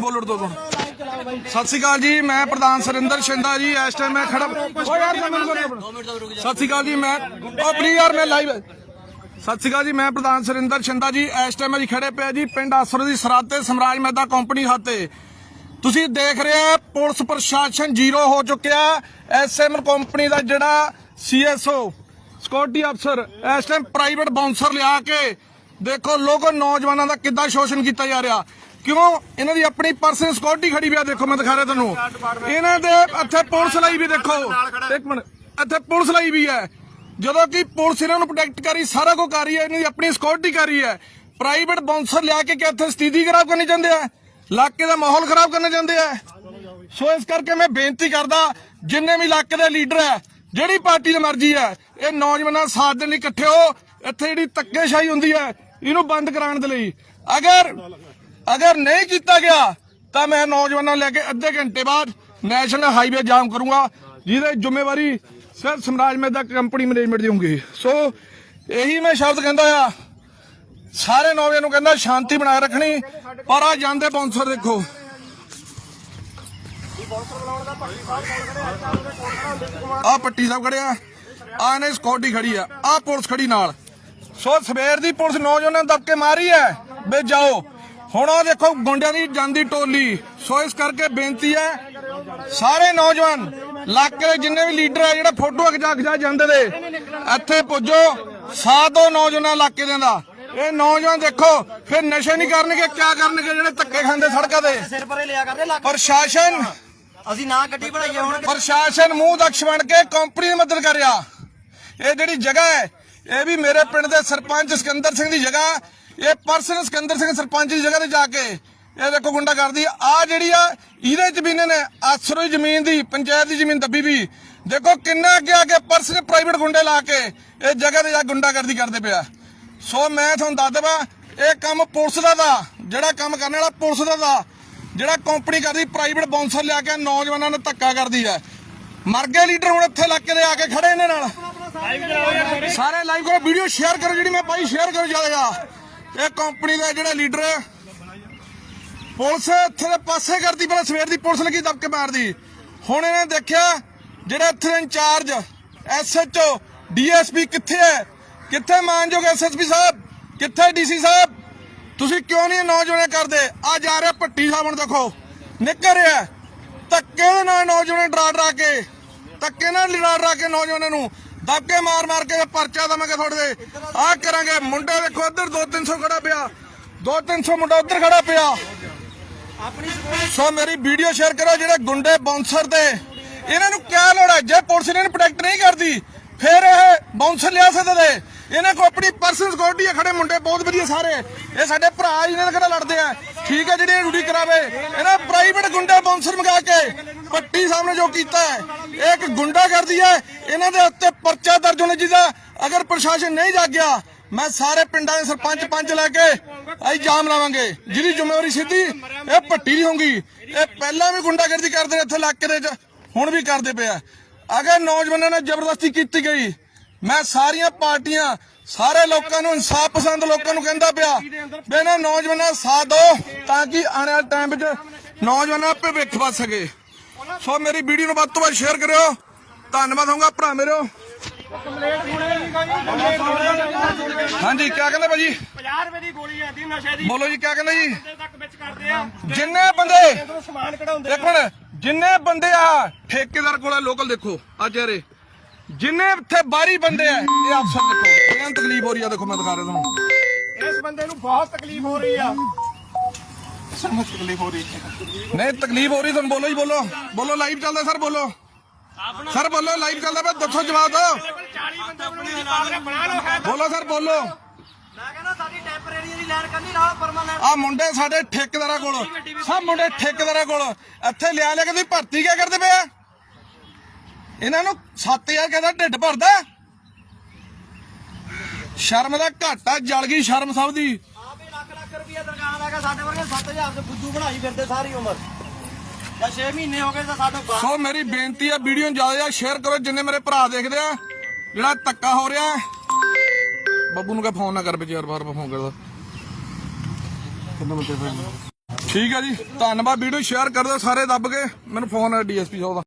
ਬੋਲਣ ਦੋ ਦੋ ਸਤਿ ਸ਼੍ਰੀ ਅਕਾਲ ਜੀ, ਮੈਂ ਪ੍ਰਧਾਨ ਸੁਰਿੰਦਰ ਸ਼ਿੰਦਾ ਜੀ, ਇਸ ਟਾਈਮ ਮੈਂ ਖੜਾ ਓ ਯਾਰ ਸਤਿ ਸ਼੍ਰੀ ਅਕਾਲ ਜੀ, ਮੈਂ ਓ ਪਲੀਜ਼ ਯਾਰ, ਮੈਂ ਲਾਈਵ ਸਤਿ ਸ਼੍ਰੀ ਅਕਾਲ ਜੀ, ਮੈਂ ਪ੍ਰਧਾਨ ਸੁਰਿੰਦਰ ਸ਼ਿੰਦਾ ਜੀ, ਇਸ ਟਾਈਮ ਅਸੀਂ ਖੜੇ ਪਏ ਜੀ ਪਿੰਡ ਆਸਰ ਦੀ ਸਰਹੱਦ ਤੇ, ਸਮਰਾਜ ਮੈਦਾ ਕੰਪਨੀ ਖਾਤੇ ਤੁਸੀਂ ਦੇਖ ਰਹੇ ਆ ਪੁਲਿਸ ਪ੍ਰਸ਼ਾਸਨ ਜ਼ੀਰੋ ਹੋ ਚੁੱਕਿਆ ਐਸਐਮ ਕੰਪਨੀ ਦਾ ਜਿਹੜਾ ਸੀਐਸਓ ਸਿਕਿਉਰਿਟੀ ਅਫਸਰ ਇਸ ਟਾਈਮ ਪ੍ਰਾਈਵੇਟ ਬਾਉਂਸਰ ਲਿਆ ਕੇ ਦੇਖੋ, ਲੋਕੋ, ਨੌਜਵਾਨਾਂ ਦਾ ਕਿੱਦਾਂ ਸ਼ੋਸ਼ਣ ਕੀਤਾ ਜਾ ਰਿਹਾ। ਕਿਉਂ? ਇਹਨਾਂ ਦੀ ਆਪਣੀ ਪਰਸਨਲ ਸਿਕਿਉਰਿਟੀ ਖੜੀ ਵੀ ਆ, ਦੇਖੋ ਮੈਂ ਦਿਖਾ ਰਿਹਾ ਤੁਹਾਨੂੰ। ਇਹਨਾਂ ਦੇ ਇੱਥੇ ਪੁਲਿਸ ਲਈ ਵੀ ਦੇਖੋ। ਇੱਕ ਮਿੰਟ, ਇੱਥੇ ਪੁਲਿਸ ਲਈ ਵੀ ਹੈ। ਜਦੋਂ ਕਿ ਪੁਲਿਸ ਇਹਨਾਂ ਨੂੰ ਪ੍ਰੋਟੈਕਟ ਕਰੀ ਸਾਰਾ ਕੁਝ ਕਰ ਰਹੀ ਹੈ, ਇਹਨਾਂ ਦੀ ਆਪਣੀ ਸਿਕਿਉਰਿਟੀ ਕਰ ਰਹੀ ਹੈ। ਪ੍ਰਾਈਵੇਟ ਬਾਉਂਸਰ ਲਿਆ ਕੇ ਕਿ ਇੱਥੇ ਸਥਿਤੀ ਖਰਾਬ ਕਰਨੀ ਚਾਹੁੰਦੇ ਆ, ਇਲਾਕੇ ਦਾ ਮਾਹੌਲ ਖਰਾਬ ਕਰਨਾ ਚਾਹੁੰਦੇ ਆ। ਸੋ ਇਸ ਕਰਕੇ ਮੈਂ ਬੇਨਤੀ ਕਰਦਾ, ਜਿੰਨੇ ਵੀ ਇਲਾਕੇ ਦੇ ਲੀਡਰ ਹੈ, ਜਿਹੜੀ ਪਾਰਟੀ ਦੀ ਮਰਜ਼ੀ ਹੈ, ਇਹ ਨੌਜਵਾਨਾਂ ਸਾਥ ਦੇਣ ਲਈ ਇਕੱਠੇ ਹੋ। ਇੱਥੇ ਜਿਹੜੀ ਧੱਕੇਸ਼ਾਹੀ ਹੁੰਦੀ ਹੈ, ਇਹਨੂੰ ਬੰਦ ਕਰਾਉਣ ਦੇ ਲਈ। ਅਗਰ ਅਗਰ ਨਹੀਂ ਕੀਤਾ ਗਿਆ, ਤਾਂ ਮੈਂ ਨੌਜਵਾਨਾਂ ਨੂੰ ਲੈ ਕੇ ਅੱਧੇ ਘੰਟੇ ਬਾਅਦ ਨੈਸ਼ਨਲ ਹਾਈਵੇ ਜਾਮ ਕਰੂੰਗਾ, ਜਿਹਦੀ ਜ਼ਿੰਮੇਵਾਰੀ ਸਿਰਫ ਸਮਰਾਜ ਮੇਦਾ ਕੰਪਨੀ ਮੈਨੇਜਮੈਂਟ ਦੀ ਹੋਊਗੀ। ਸੋ ਇਹੀ ਮੈਂ ਸ਼ਬਦ ਕਹਿੰਦਾ ਆ। ਸਾਰੇ ਨੌਜਵਾਨ ਨੂੰ ਕਹਿੰਦਾ ਸ਼ਾਂਤੀ ਬਣਾਏ ਰੱਖਣੀ, ਪਰ ਆ ਜਾਂਦੇ ਬੌਂਸਰ ਦੇਖੋ। ਆ ਪੱਟੀ ਸਾਹਿਬ ਖੜਿਆ ਆ। ਨੇ ਸਕਿਉਰਟੀ ਖੜੀ ਆ। ਆ ਪੁਲਿਸ ਖੜੀ ਨਾਲ। ਸੋ ਸਵੇਰ ਦੀ ਪੁਲਿਸ ਨੌਜਵਾਨਾਂ ਨੂੰ ਦਬਕੇ ਮਾਰੀ ਐ ਵੇ ਜਾਓ। ਹੁਣ ਉਹ ਦੇਖੋ ਗੁੰਡਿਆਂ ਦੀ ਜਾਂਦੀ ਟੋਲੀ। ਸੋ ਇਸ ਕਰਕੇ ਬੇਨਤੀ ਹੈ ਸਾਰੇ ਨੌਜਵਾਨ ਇਲਾਕੇ ਦੇ ਜਿੰਨੇ ਵੀ ਲੀਡਰ ਆ ਜਿਹੜੇ ਫੋਟੋ ਖਿਚਾ ਖਿਚਾ ਜਾਂਦੇ ਨੇ ਇੱਥੇ ਪੁੱਜੋ ਦੋ ਨੌਜਵਾਨਾਂ ਇਲਾਕੇ ਦੇ ਦਾ। ਇਹ ਨੌਜਵਾਨ ਦੇਖੋ ਫਿਰ ਨਸ਼ੇ ਨਹੀਂ ਕਰਨਗੇ ਕਿਆ ਕਰਨਗੇ ਜਿਹੜੇ ਧੱਕੇ ਖਾਂਦੇ ਸੜਕਾਂ ਤੇ। ਸਿਰ ਪਰੇ ਲਿਆ ਕਰਦੇ ਲੱਗ ਪ੍ਰਸ਼ਾਸਨ ਅਸੀਂ ਨਾ ਗੱਡੀ ਬਣਾਈਏ ਹੁਣ ਪ੍ਰਸ਼ਾਸਨ ਮੂੰਹ ਦਕਸ਼ ਬਣ ਕੇ ਕੰਪਨੀ ਦੀ ਮਦਦ ਕਰ ਰਿਹਾ ਇਹ ਜਿਹੜੀ ਜਗ੍ਹਾ ਹੈ ਇਹ ਵੀ ਮੇਰੇ ਪਿੰਡ ਦੇ ਸਰਪੰਚ ਸਿਕੰਦਰ ਸਿੰਘ ਦੀ ਜਗ੍ਹਾ। ਇਹ ਪਰਸਨ ਸਿਕੰਦਰ ਸਿੰਘ ਸਰਪੰਚ ਦੀ ਜਗ੍ਹਾ ਤੇ ਜਾ ਕੇ ਇਹ ਦੇਖੋ ਗੁੰਡਾ ਕਰਦੀ ਆ ਜਿਹੜੀ ਆ, ਇਹਦੇ ਜ਼ਮੀਨ ਨੇ ਆਸਰੋ ਜ਼ਮੀਨ ਦੀ, ਪੰਚਾਇਤ ਦੀ ਜ਼ਮੀਨ ਦੱਬੀ ਵੀ। ਦੇਖੋ ਕਿੰਨਾ ਅੱਗੇ ਆ ਕੇ ਪਰਸਨ ਪ੍ਰਾਈਵੇਟ ਗੁੰਡੇ ਲਾ ਕੇ ਇਹ ਜਗ੍ਹਾ ਤੇ ਜਾ ਗੁੰਡਾ ਕਰਦੀ ਕਰਦੇ ਪਿਆ। ਸੋ ਮੈਂ ਤੁਹਾਨੂੰ ਦੱਸ ਦੇਵਾਂ, ਇਹ ਕੰਮ ਪੁਲਿਸ ਦਾ ਦਾ, ਜਿਹੜਾ ਕੰਮ ਕਰਨ ਵਾਲਾ ਪੁਲਿਸ ਦਾ ਦਾ। ਜਿਹੜਾ ਕੰਪਨੀ ਕਰਦੀ ਪ੍ਰਾਈਵੇਟ ਬਾਉਂਸਰ ਲਿਆ ਕੇ ਨੌਜਵਾਨਾਂ ਨੂੰ ਧੱਕਾ ਕਰਦੀ ਹੈ। ਮਰ ਗਏ ਲੀਡਰ ਹੁਣ ਇੱਥੇ ਇਲਾਕੇ ਦੇ ਆ ਕੇ ਖੜੇ ਇਹਨਾਂ ਨਾਲ। ਸਾਰੇ ਲਾਈਵ ਕਰੋ, ਵੀਡੀਓ ਸ਼ੇਅਰ ਕਰੋ, ਜਿਹੜੀ ਮੈਂ ਪਾਈ ਸ਼ੇਅਰ ਕਰੋ ਜ਼ਿਆਦਾ ਇਹ ਕੰਪਨੀ ਦਾ ਜਿਹੜਾ ਲੀਡਰ ਹੈ, ਪੁਲਿਸ ਇੱਥੇ ਦੇ ਪਾਸੇ ਕਰਦੀ, ਪਹਿਲਾਂ ਸਵੇਰ ਦੀ ਪੁਲਿਸ ਲੱਗੀ ਦਬਕੇ ਮਾਰਦੀ। ਹੁਣ ਇਹਨੇ ਦੇਖਿਆ, ਜਿਹੜਾ ਇੱਥੇ ਇੰਚਾਰਜ ਐਸਐਚਓ ਡੀਐਸਪੀ ਕਿੱਥੇ ਹੈ? ਕਿੱਥੇ ਮਾਨਯੋਗ ਐਸਐਸਪੀ ਸਾਹਿਬ? ਕਿੱਥੇ ਡੀਸੀ ਸਾਹਿਬ? ਤੁਸੀਂ ਕਿਉਂ ਨਹੀਂ ਇਹ ਨੌਜਵਾਨ ਕਰਦੇ? ਆ ਜਾ ਰਿਹਾ ਭੱਟੀ ਸਾਹਿਬ ਹੁਣ ਦੇਖੋ। ਨਿਕਲ ਰਿਹਾ ਧੱਕੇ ਨਾਲ ਨੌਜਵਾਨ ਡਰਾ ਡਰਾ ਕੇ, ਧੱਕੇ ਨਾਲ ਡਰਾ ਡਰਾ ਕੇ ਨੌਜਵਾਨਾਂ ਨੂੰ। ਦਬਕੇ ਮਾਰ ਮਾਰ ਕੇ ਪਰਚਾ ਦਵਾਂਗੇ ਤੁਹਾਡੇ ਦੇ ਆ ਕਰਾਂਗੇ। ਮੁੰਡੇ ਦੇਖੋ ਇੱਧਰ 2-300 ਖੜਾ ਪਿਆ। 2-300 ਮੁੰਡਾ ਉੱਧਰ ਖੜਾ ਪਿਆ। ਸੋ ਮੇਰੀ ਵੀਡੀਓ ਸ਼ੇਅਰ ਕਰੋ ਜਿਹੜੇ ਗੁੰਡੇ ਬਾਉਂਸਰ ਦੇ। ਇਹਨਾਂ ਨੂੰ ਕਿਆ ਲੋੜ ਹੈ? ਜੇ ਪੁਲਿਸ ਇਹਨਾਂ ਨੂੰ ਪ੍ਰੋਟੈਕਟ ਨਹੀਂ ਕਰਦੀ, ਫਿਰ ਇਹ ਬਾਉਂਸਰ ਲਿਆ ਸਕਦੇ ਇਹਨਾਂ ਕੋ ਆਪਣੀ ਪਰਸਨਲ ਸਿਕਿਉਰਿਟੀ ਹੈ, ਖੜੇ ਮੁੰਡੇ ਬਹੁਤ ਵਧੀਆ ਸਾਰੇ। ਇਹ ਸਾਡੇ ਭਰਾ ਹੀ ਇਹਨਾਂ ਨਾਲ ਲੜਦੇ ਆ। ਠੀਕ ਹੈ, ਜਿਹੜੀ ਰੂੜੀ ਕਰਾਵੇ। ਇਹਨਾਂ ਪ੍ਰਾਈਵੇਟ ਗੁੰਡੇ ਬਾਉਂਸਰ ਮੰਗਾ ਕੇ ਪੱਟੀ ਨੇ ਜੋ ਕੀਤਾ ਹੈ, ਇਹ ਇੱਕ ਗੁੰਡਾਗਰਦੀ ਹੈ। ਇਹਨਾਂ ਦੇ ਉੱਤੇ ਪਰਚਾ ਦਰਜ ਹੋਣਾ ਚਾਹੀਦਾ ਅਗਰ ਪ੍ਰਸ਼ਾਸਨ ਨਹੀਂ ਜਾਗਿਆ ਮੈਂ ਸਾਰੇ ਪਿੰਡਾਂ ਦੇ ਸਰਪੰਚ ਪੰਚ ਲੈ ਕੇ ਅਸੀਂ ਜਾਮ ਲਾਵਾਂਗੇ। ਜਿਹਦੀ ਜ਼ਿੰਮੇਵਾਰੀ ਸਿੱਧੀ ਇਹ ਭੱਟੀ ਦੀ ਹੋਊਗੀ। ਇਹ ਪਹਿਲਾਂ ਵੀ ਗੁੰਡਾਗਰਦੀ ਕਰਦੇ ਨੇ, ਇੱਥੇ ਇਲਾਕੇ ਦੇ ਵਿੱਚ, ਹੁਣ ਵੀ ਕਰਦੇ ਪਿਆ ਅਗਰ ਨੌਜਵਾਨਾਂ ਨਾਲ ਜ਼ਬਰਦਸਤੀ ਕੀਤੀ ਗਈ, ਮੈਂ ਸਾਰੀਆਂ ਪਾਰਟੀਆਂ, ਸਾਰੇ ਲੋਕਾਂ ਨੂੰ, ਇਨਸਾਫ ਪਸੰਦ ਲੋਕਾਂ ਨੂੰ ਕਹਿੰਦਾ ਪਿਆ ਵੀ ਇਹਨਾਂ ਨੌਜਵਾਨਾਂ ਦਾ ਸਾਥ ਦਿਓ ਤਾਂ ਕਿ ਆਉਣ ਵਾਲੇ ਟਾਈਮ ਵਿੱਚ ਨੌਜਵਾਨਾਂ ਭਵਿੱਖ ਬਚ ਸਕੇ। ਸੋ ਮੇਰੀ ਵੀਡੀਓ ਨੂੰ ਵੱਧ ਤੋਂ ਵੱਧ ਸ਼ੇਅਰ ਕਰਿਓ। ਧੰਨਵਾਦ ਹੋਊਗਾ ਭਰਾ ਮੇਰੋ। ਹਾਂਜੀ ਕੀ ਕਹਿੰਦੇ ਭਾਜੀ? 50 ਰੁਪਏ ਦੀ ਗੋਲੀ ਆਂਦੀ ਨਸ਼ੇ ਦੀ। ਬੋਲੋ ਜੀ ਕੀ ਕਹਿੰਦੇ ਜੀ? ਜਿੰਨੇ ਬੰਦੇ ਸਮਾਨ ਕਢਾਉਂਦੇ ਇੱਕ ਮਿੰਟ ਜਿੰਨੇ ਬੰਦੇ ਆ ਠੇਕੇਦਾਰ ਕੋਲ ਲੋਕਲ ਦੇਖੋ ਆ ਚਿਹਰੇ ਜਿੰਨੇ ਇੱਥੇ ਬਾਹਰੀ ਬੰਦੇ ਆ ਇਹ ਅਫਸਰ ਦੇਖੋ ਇਹਨਾਂ ਤਕਲੀਫ ਹੋ ਰਹੀ ਆ ਦੇਖੋ ਮੈਂ ਦਿਖਾ ਰਿਹਾ ਤੁਹਾਨੂੰ। ਇਸ ਬੰਦੇ ਨੂੰ ਬਹੁਤ ਤਕਲੀਫ ਹੋ ਰਹੀ ਆ। ਸਾਨੂੰ ਤਕਲੀਫ ਹੋ ਰਹੀ ਨਹੀਂ, ਤਕਲੀਫ ਹੋ ਰਹੀ ਤੁਹਾਨੂੰ ਬੋਲੋ ਜੀ, ਬੋਲੋ। ਬੋਲੋ ਲਾਈਵ ਚੱਲਦਾ, ਸਰ, ਬੋਲੋ। ਸਰ, ਬੋਲੋ ਲਾਈਵ ਚੱਲਦਾ ਪਿਆ, ਦੱਸੋ ਜਵਾਬ। ਦਿਓ 40 ਬੰਦੇ ਬਣਾਉਣੀ ਪਾਗਲ ਬਣਾ ਸਰ, ਬੋਲੋ। ਆ ਮੁੰਡੇ ਸਾਡੇ ਠੇਕੇਦਾਰਾਂ ਕੋਲ। ਸਭ ਮੁੰਡੇ ਠੇਕੇਦਾਰਾਂ ਕੋਲ। ਇੱਥੇ ਲਿਆ ਲਿਆ ਕੇ ਤੁਸੀਂ ਭਰਤੀ ਕਿਆ ਕਰਦੇ ਪਏ ਇਹਨਾਂ ਨੂੰ 7000 ਕਹਿੰਦਾ ਢਿੱਡ ਭਰਦਾ। ਸ਼ਰਮ ਦਾ ਘਾਟਾ, ਜਲ ਗਈ ਸ਼ਰਮ ਸਭ ਦੀ। ਆਪ ਹੀ ਹੈਗਾ, ਸਾਡੇ ਵਰਗੇ 7000 ਦੇ ਬੁੱਧੂ ਬਣਾਈ ਫਿਰਦੇ ਸਾਰੀ ਉਮਰ। ਜਾਂ 6 ਮਹੀਨੇ ਹੋ ਗਏ ਤਾਂ ਸਾਨੂੰ ਗਾ- ਸੋ ਮੇਰੀ ਬੇਨਤੀ ਆ, ਵੀਡੀਓ ਨੂੰ ਜ਼ਿਆਦਾ ਜ਼ਿਆਦਾ ਸ਼ੇਅਰ ਕਰੋ, ਜਿੰਨੇ ਮੇਰੇ ਭਰਾ ਦੇਖਦੇ ਆ, ਜਿਹੜਾ ਧੱਕਾ ਹੋ ਰਿਹਾ ਬੱਬੂ ਨੂੰ ਕਹ ਫੋਨ ਨਾ ਕਰ ਵਿੱਚ ਯਾਰ ਬਾਰ ਫੋਨ ਕਰਦਾ। ਕਿੰਨਾ ਬੰਦੇ ਠੀਕ ਹੈ ਜੀ, ਧੰਨਵਾਦ, ਵੀਡੀਓ ਸ਼ੇਅਰ ਕਰ ਦਿਓ, ਸਾਰੇ ਦੱਬ ਕੇ। ਮੈਨੂੰ ਫੋਨ ਹੈ ਡੀਐਸਪੀ ਸਾਹਿਬ ਦਾ।